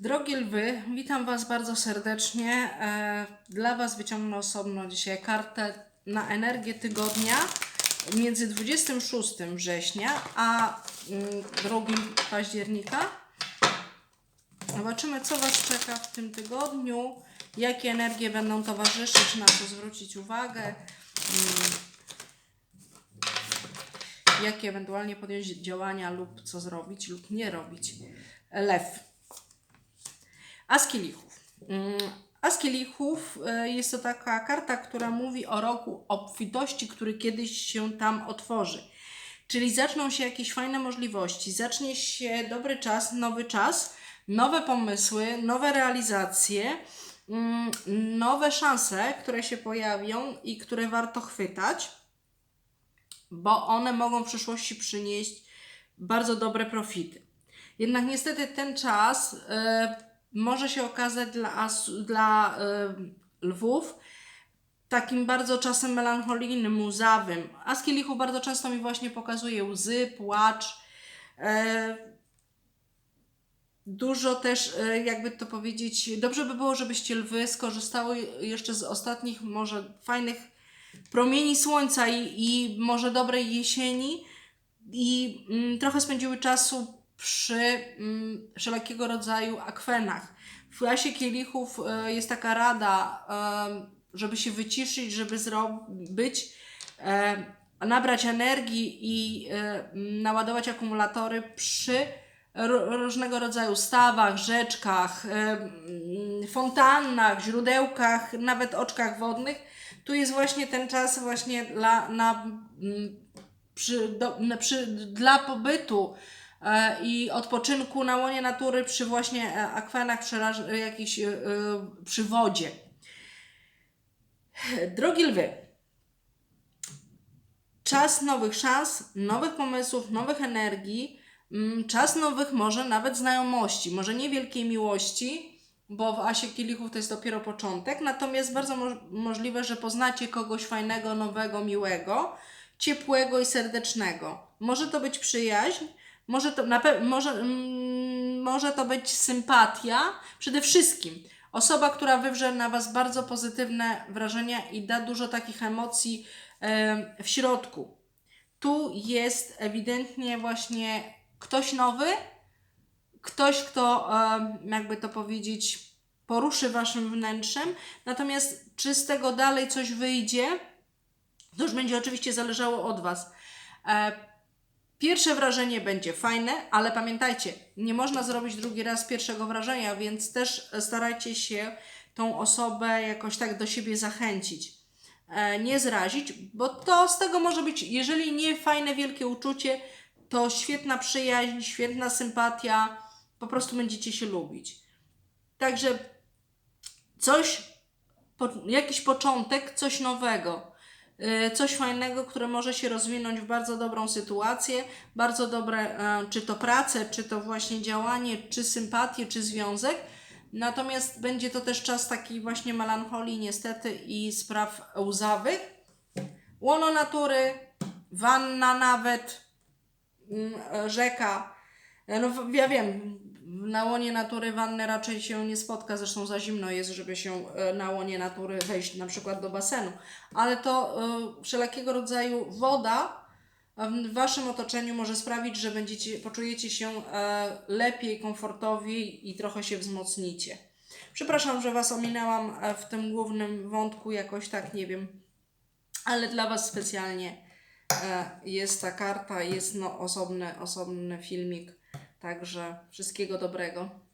Drogie lwy, witam Was bardzo serdecznie. E, Dla Was wyciągnę osobno dzisiaj kartę na energię tygodnia między 26 września a mm, 2 października. Zobaczymy, co Was czeka w tym tygodniu, jakie energie będą towarzyszyć, na co zwrócić uwagę, mm, jakie ewentualnie podjąć działania lub co zrobić lub nie robić. Lew. As kielichów. Mm, As kielichów e, jest to taka karta, która mówi o roku obfitości, który kiedyś się tam otworzy. Czyli zaczną się jakieś fajne możliwości, zacznie się dobry czas, nowy czas, nowe pomysły, nowe realizacje, mm, nowe szanse, które się pojawią i które warto chwytać, bo one mogą w przyszłości przynieść bardzo dobre profity. Jednak niestety ten czas e, może się okazać dla, asu, dla e, lwów takim bardzo czasem melancholijnym, łzawym. A z kielichów bardzo często mi właśnie pokazuje łzy, płacz. E, dużo też, e, jakby to powiedzieć, dobrze by było, żebyście lwy skorzystały jeszcze z ostatnich może fajnych promieni słońca i, i może dobrej jesieni i mm, trochę spędziły czasu przy mm, wszelkiego rodzaju akwenach. W klasie kielichów e, jest taka rada, e, żeby się wyciszyć, żeby zrobić, e, nabrać energii i e, naładować akumulatory przy różnego rodzaju stawach, rzeczkach, fontannach, źródełkach, nawet oczkach wodnych. Tu jest właśnie ten czas właśnie dla, na, mm, przy, do, na, przy, dla pobytu i odpoczynku na łonie natury przy właśnie e, akwenach, przy e, jakichś, e, e, przy wodzie. Drogi lwy, czas nowych szans, nowych pomysłów, nowych energii, mm, czas nowych może nawet znajomości, może nie wielkiej miłości, bo w Asie Kielichów to jest dopiero początek, natomiast bardzo mo- możliwe, że poznacie kogoś fajnego, nowego, miłego, ciepłego i serdecznego. Może to być przyjaźń, może to, na pe- może, mm, może to być sympatia, przede wszystkim osoba, która wywrze na Was bardzo pozytywne wrażenia i da dużo takich emocji em, w środku. Tu jest ewidentnie właśnie ktoś nowy, ktoś, kto, jakby to powiedzieć, poruszy Waszym wnętrzem. Natomiast czy z tego dalej coś wyjdzie, to już będzie oczywiście zależało od Was. E, Pierwsze wrażenie będzie fajne, ale pamiętajcie, nie można zrobić drugi raz pierwszego wrażenia, więc też starajcie się tą osobę jakoś tak do siebie zachęcić. E, nie zrazić, bo to z tego może być, jeżeli nie fajne, wielkie uczucie, to świetna przyjaźń, świetna sympatia, po prostu będziecie się lubić. Także coś, jakiś początek, coś nowego, coś fajnego, które może się rozwinąć w bardzo dobrą sytuację, bardzo dobre, e, czy to pracę, czy to właśnie działanie, czy sympatię, czy związek. Natomiast będzie to też czas takiej właśnie melancholii niestety i spraw łzawych. Łono natury, wanna nawet, mm, e, rzeka. E, No ja wiem, na łonie natury wanny raczej się nie spotka, zresztą za zimno jest, żeby się e, na łonie natury wejść na przykład do basenu. Ale to e, wszelkiego rodzaju woda w waszym otoczeniu może sprawić, że będziecie, poczujecie się e, lepiej, komfortowiej i trochę się wzmocnicie. Przepraszam, że was ominęłam w tym głównym wątku jakoś tak, nie wiem, ale dla was specjalnie jest ta karta, jest no osobny, osobny filmik. Także wszystkiego dobrego.